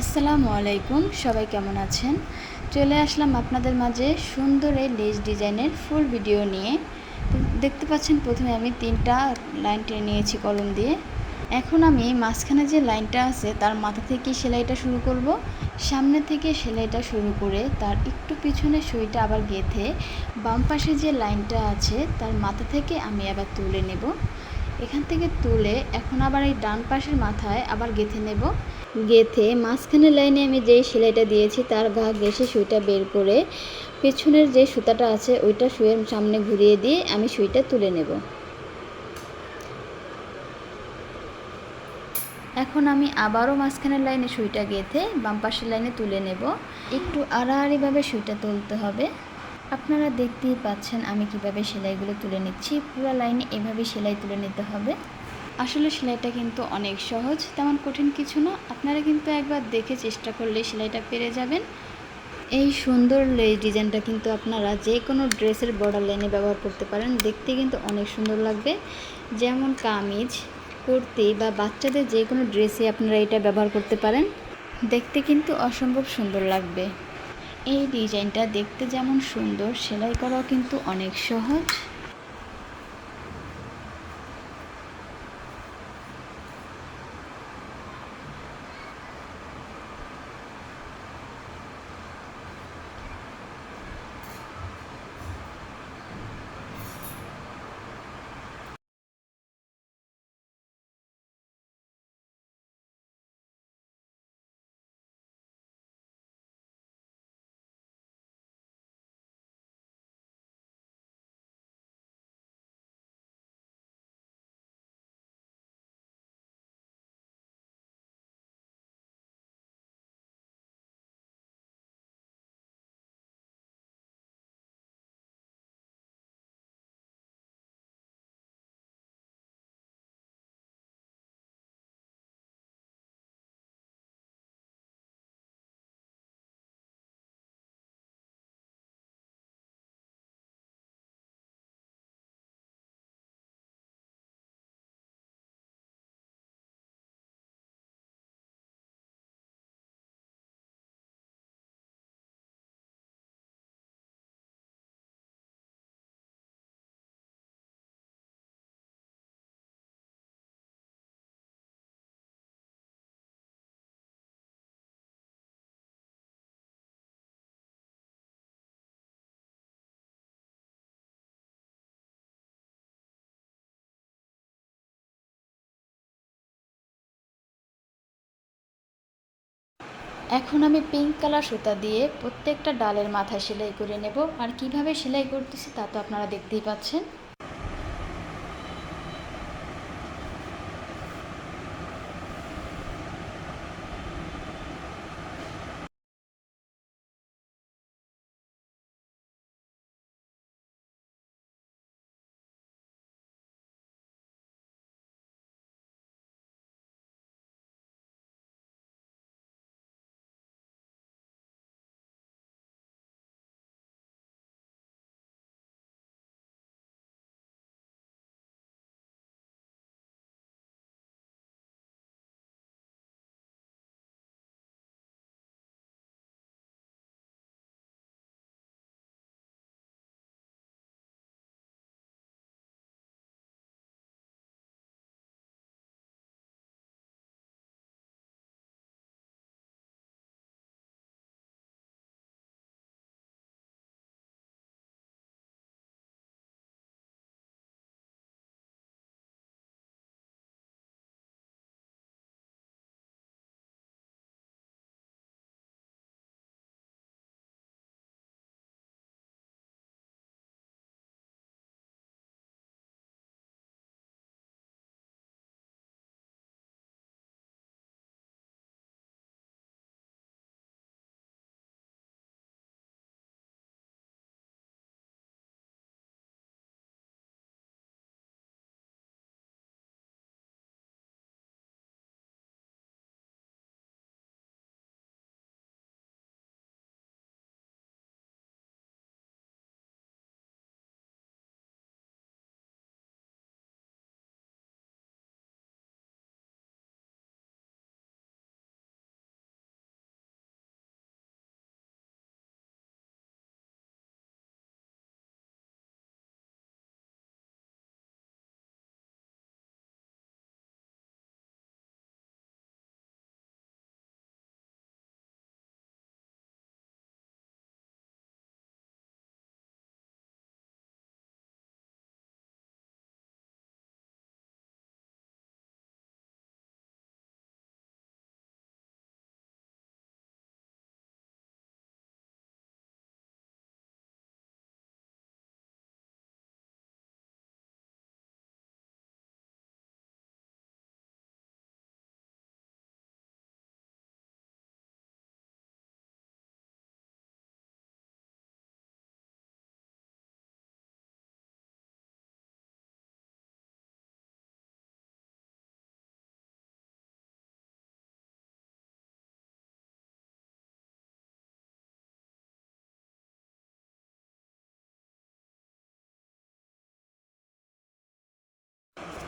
আসসালামু আলাইকুম, সবাই কেমন আছেন? চলে আসলাম আপনাদের মাঝে সুন্দর এই লেস ডিজাইনের ফুল ভিডিও নিয়ে। দেখতে পাচ্ছেন প্রথমে আমি তিনটা লাইন টেনে নিয়েছি কলম দিয়ে। এখন আমি মাঝখানে যে লাইনটা আছে, তার মাথা থেকে সেলাইটা শুরু করব। সামনে থেকে সেলাইটা শুরু করে তার একটু পিছনে সুইটা আবার গেঁথে বাম পাশে যে লাইনটা আছে, তার মাথা থেকে আমি আবার তুলে নেব। এখান থেকে তুলে এখন আবার এই ডান পাশের মাথায় আবার গেঁথে নেব। গেঁথে মাঝখানের লাইনে আমি যেই সেলাইটা দিয়েছি, তার গা ঘেসে সুইটা বের করে পেছনের যে সুতাটা আছে, ওইটা সুইয়ের সামনে ঘুরিয়ে দিয়ে আমি সুইটা তুলে নেব। এখন আমি আবারও মাঝখানের লাইনে সুইটা গেঁথে বাম পাশের লাইনে তুলে নেব। একটু আড়াআড়িভাবে সুইটা তুলতে হবে। আপনারা দেখতেই পাচ্ছেন আমি কীভাবে সেলাইগুলো তুলে নিচ্ছি। পুরো লাইনে এভাবে সেলাই তুলে নিতে হবে। আসলে সেলাইটা কিন্তু অনেক সহজ, তেমন কঠিন কিছু না। আপনারা কিন্তু একবার দেখে চেষ্টা করলে সেলাইটা পেরে যাবেন। এই সুন্দর লেস ডিজাইনটা কিন্তু আপনারা যে কোনো ড্রেসের বর্ডার লাইনে ব্যবহার করতে পারেন। দেখতে কিন্তু অনেক সুন্দর লাগবে। যেমন কামিজ, কুর্তি বা বাচ্চাদের যে কোনো ড্রেসে আপনারা এটা ব্যবহার করতে পারেন। দেখতে কিন্তু অসম্ভব সুন্দর লাগবে। এই ডিজাইনটা দেখতে যেমন সুন্দর, সেলাই করাও কিন্তু অনেক সহজ। এখন আমি পিঙ্ক কালার সুতা দিয়ে প্রত্যেকটা ডালের মাথায় সেলাই করে নেব। আর কীভাবে সেলাই করতেছি তা তো আপনারা দেখতেই পাচ্ছেন।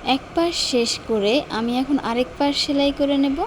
এক পাশ শেষ করে আমি এখন আরেক পাশ সেলাই করে নেব।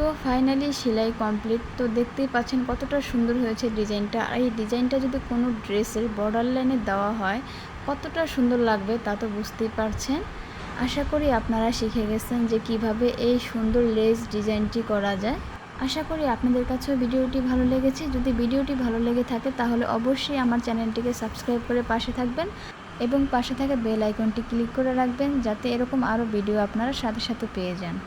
তো ফাইনালি সেলাই কমপ্লিট তো দেখতেই পাচ্ছেন কতটা সুন্দর হয়েছে ডিজাইনটা। আর এই ডিজাইনটা যদি কোনো ড্রেসের বর্ডার লাইনে দেওয়া হয়, কতটা সুন্দর লাগবে তা তো বুঝতেই পারছেন। আশা করি আপনারা শিখে গেছেন যে কীভাবে এই সুন্দর লেস ডিজাইনটি করা যায়। আশা করি আপনাদের কাছেও ভিডিওটি ভালো লেগেছে। যদি ভিডিওটি ভালো লেগে থাকে, তাহলে অবশ্যই আমার চ্যানেলটিকে সাবস্ক্রাইব করে পাশে থাকবেন এবং পাশে থাকা বেল আইকনটি ক্লিক করে রাখবেন, যাতে এরকম আরও ভিডিও আপনারা সাথে সাথে পেয়ে যান।